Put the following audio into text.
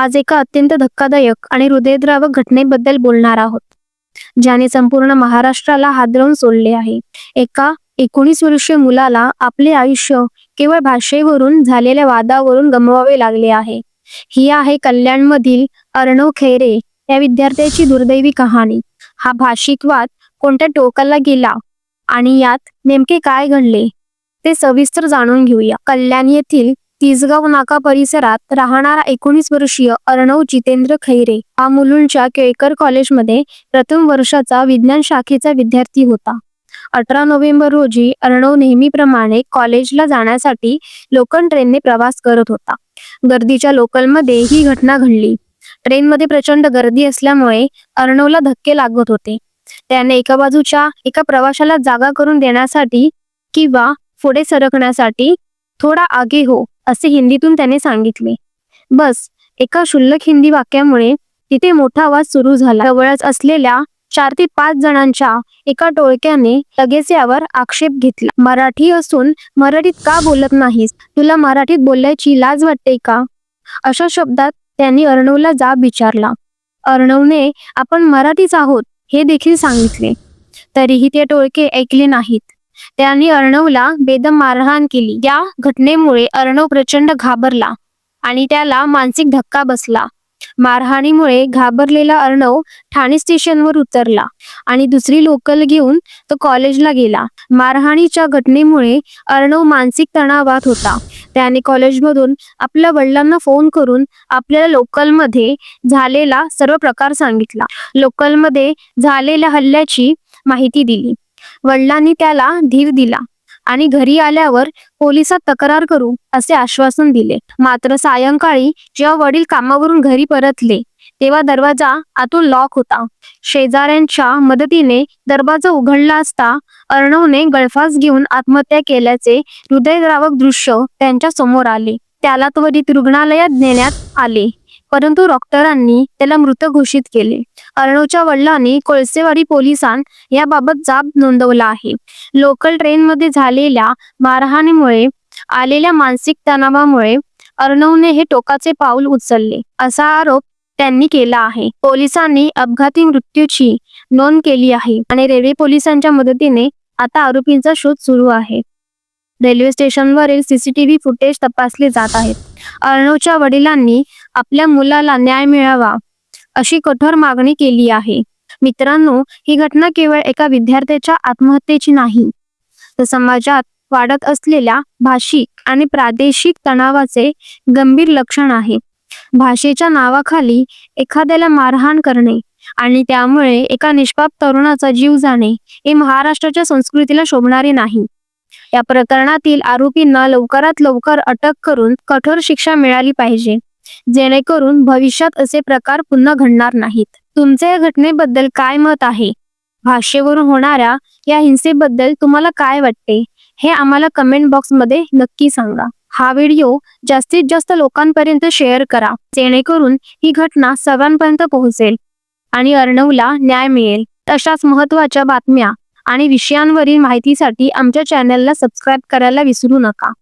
आज एका अत्यंत धक्कादायक आणि हृदयद्रावक घटनेबद्दल बोलणार आहोत ज्याने संपूर्ण महाराष्ट्राला हादरवून सोडले आहे. एका एकोणीस वर्षीय मुलाला आपले आयुष्य केवळ भाषेवरून झालेल्या वादावरून गमवावे लागले आहे. ही आहे कल्याणमधील अर्णव खैरे या विद्यार्थ्याची दुर्दैवी कहाणी. हा भाषिक वाद कोणत्या टोकाला गेला आणि यात नेमके काय घडले ते सविस्तर जाणून घेऊया. कल्याण येथील तिसगाव नाका परिसरात राहणारा एकोणीस वर्षीय अर्णव जितेंद्र खैरे हा मुलुंडच्या केळकर कॉलेजमध्ये प्रथम वर्षाचा विज्ञान शाखेचा विद्यार्थी होता. अठरा नोव्हेंबर रोजी अर्णव नेहमीप्रमाणे कॉलेजला जाण्यासाठी लोकल ट्रेनने प्रवास करत होता. गर्दीच्या लोकलमध्ये ही घटना घडली. ट्रेनमध्ये प्रचंड गर्दी असल्यामुळे अर्णवला धक्के लागत होते. त्याने एका बाजूच्या एका प्रवाशाला जागा करून देण्यासाठी किंवा पुढे सरकण्यासाठी थोडा आगे हो असे हिंदीतून त्याने सांगितले. बस एका क्षुल्लक हिंदी वाक्यामुळे तिथे मोठा आवाज सुरू झाला. जवळच असलेल्या चार ते पाच जणांच्या एका टोळक्याने लगेच यावर आक्षेप घेतला. मराठी असून मराठीत का बोलत नाहीस? तुला मराठीत बोलायची लाज वाटते का? अशा शब्दात त्यांनी अर्णवला जाब विचारला. अर्णवने आपण मराठीच आहोत हे देखील सांगितले. तरीही ते टोळके ऐकले नाहीत. त्यांनी अर्णवला बेदम मारहाण केली. या घटनेमुळे अर्णव प्रचंड घाबरला आणि त्याला मानसिक धक्का बसला. मारहाणीमुळे घाबरलेला अर्णव ठाणे स्टेशनवर उतरला आणि दुसरी लोकल घेऊन तो कॉलेजला गेला. मारहाणीच्या घटनेमुळे अर्णव मानसिक तणावात होता. त्याने कॉलेजमधून आपल्या वडिलांना फोन करून आपल्याला लोकलमध्ये झालेला सर्व प्रकार सांगितला. लोकलमध्ये झालेल्या हल्ल्याची माहिती दिली. वडिलांनी त्याला धीर दिला आणि घरी आल्यावर पोलिसात तक्रार करू असे आश्वासन दिले. मात्र सायंकाळी जेव्हा वडील कामावरून घरी परतले तेव्हा दरवाजा आतून लॉक होता. शेजाऱ्यांच्या मदतीने दरवाजा उघडला असता अर्णवने गळफास घेऊन आत्महत्या केल्याचे हृदयद्रावक दृश्य त्यांच्यासमोर आले. त्याला त्वरित रुग्णालयात नेण्यात आले. परंतु डॉक्टरांनी त्याला मृत घोषित केले. अर्णवच्या वडिलांनी कोळसेवाडी पोलिसांत याबाबत जाब नोंदवला आहे. लोकल ट्रेनमध्ये झालेल्या मारहाणीमुळे आलेल्या मानसिक तणावामुळे अर्णवने हे टोकाचे पाऊल उचलले असा आरोप त्यांनी केला आहे. पोलिसांनी अपघाती मृत्यूची नोंद केली आहे आणि रेल्वे पोलिसांच्या मदतीने आता आरोपींचा शोध सुरू आहे. रेल्वे स्टेशनवरील सीसीटीव्ही फुटेज तपासले जात आहेत अर्णवच्या वडिलांनी आपल्या मुलाला न्याय मिळावा अशी कठोर मागणी केली आहे. मित्रांनो ही घटना केवळ एका विद्यार्थ्याच्या आत्महत्येची नाही तर समाजात वाढत असलेल्या भाषिक आणि प्रादेशिक तणावाचे गंभीर लक्षण आहे. भाषेच्या नावाखाली एखाद्याला मारहाण करणे आणि त्यामुळे एका निष्पाप तरुणाचा जीव जाणे हे महाराष्ट्राच्या संस्कृतीला शोभणारे नाही. या प्रकरणातील आरोपींना लवकरात लवकर अटक करून कठोर शिक्षा मिळाली पाहिजे. जेणेकरून भविष्यात असे प्रकार पुन्हा घडणार नाहीत. तुमचे या घटनेबद्दल काय मत आहे? भाषेवरून होणाऱ्या या हिंसेबद्दल तुम्हाला काय वाटते? हे आम्हाला कमेंट बॉक्समध्ये नक्की सांगा. हा व्हिडिओ जास्तीत जास्त लोकांपर्यंत शेअर करा जेणेकरून ही घटना सर्वांपर्यंत पोहोचेल आणि अर्णवला न्याय मिळेल. तशाच महत्त्वाच्या बातम्या आणि विषयांवरील माहितीसाठी आमच्या चॅनलला सबस्क्राईब करायला विसरू नका.